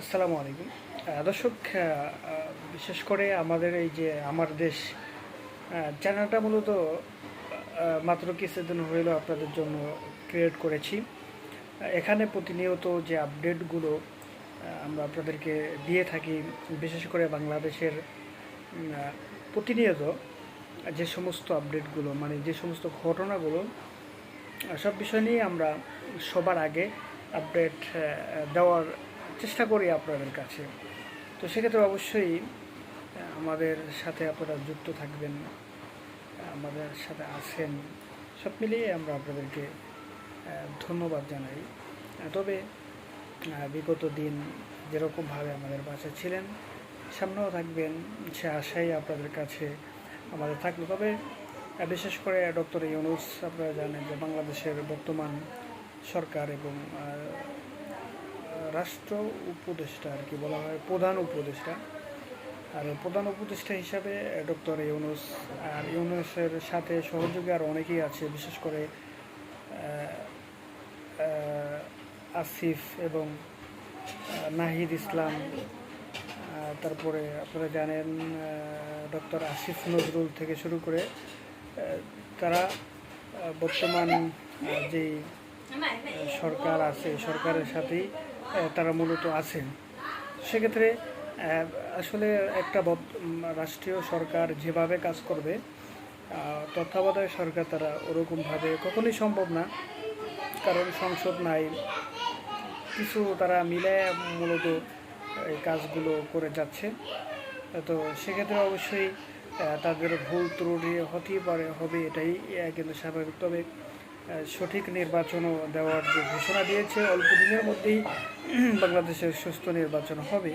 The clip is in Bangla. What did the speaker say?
আসসালামু আলাইকুম। দর্শক বিশেষ করে আমাদের এই যে আমার দেশ চ্যানেলটা মূলত মাত্র কিছুদিন হইল আপনাদের জন্য ক্রিয়েট করেছি। এখানে প্রতিনিয়ত যে আপডেটগুলো আমরা আপনাদেরকে দিয়ে থাকি, বিশেষ করে বাংলাদেশের প্রতিনিয়ত যে সমস্ত আপডেটগুলো মানে যে সমস্ত ঘটনাগুলো সব বিষয় নিয়ে আমরা সবার আগে আপডেট দেওয়ার চেষ্টা করি আপনাদের কাছে। তো সেক্ষেত্রে অবশ্যই আমাদের সাথে আপনারা যুক্ত থাকবেন, আমাদের সাথে আছেন, সব মিলিয়ে আমরা আপনাদেরকে ধন্যবাদ জানাই। তবে বিগত দিন যেরকমভাবে আমাদের পাশে ছিলেন, সামনেও থাকবেন, সে আশাই আপনাদের কাছে আমাদের থাকল তবে বিশেষ করে ডক্টর ইউনুস, আপনারা জানেন যে বাংলাদেশের বর্তমান সরকার এবং রাষ্ট্র উপদেষ্টা আর কি বলা হয়, প্রধান উপদেষ্টা। আর প্রধান উপদেষ্টা হিসাবে ডক্টর ইউনুস, আর ইউনুসের সাথে সহযোগী আর অনেকেই আছে, বিশেষ করে আসিফ এবং নাহিদ ইসলাম। তারপরে আপনারা জানেন ডক্টর আসিফ নজরুল থেকে শুরু করে তারা বর্তমান যেই সরকার আছে, সরকারের সাথেই তারা মূলত আছেন। সেক্ষেত্রে আসলে একটা রাষ্ট্রীয় সরকার যেভাবে কাজ করবে তত্ত্বাবধায়ক সরকার তারা ওরকমভাবে কখনোই সম্ভব না। কারণ সংসদ নাই। কিছু তারা মিলে মূলত এই কাজগুলো করে যাচ্ছে। তো সেক্ষেত্রে অবশ্যই তাদের ভুল ত্রুটি হতেই পারে, হবে এটাই কিন্তু স্বাভাবিক। তবে সঠিক নির্বাচনও দেওয়ার যে ঘোষণা দিয়েছে অল্প দিনের মধ্যেই বাংলাদেশের সুস্থ নির্বাচন হবে।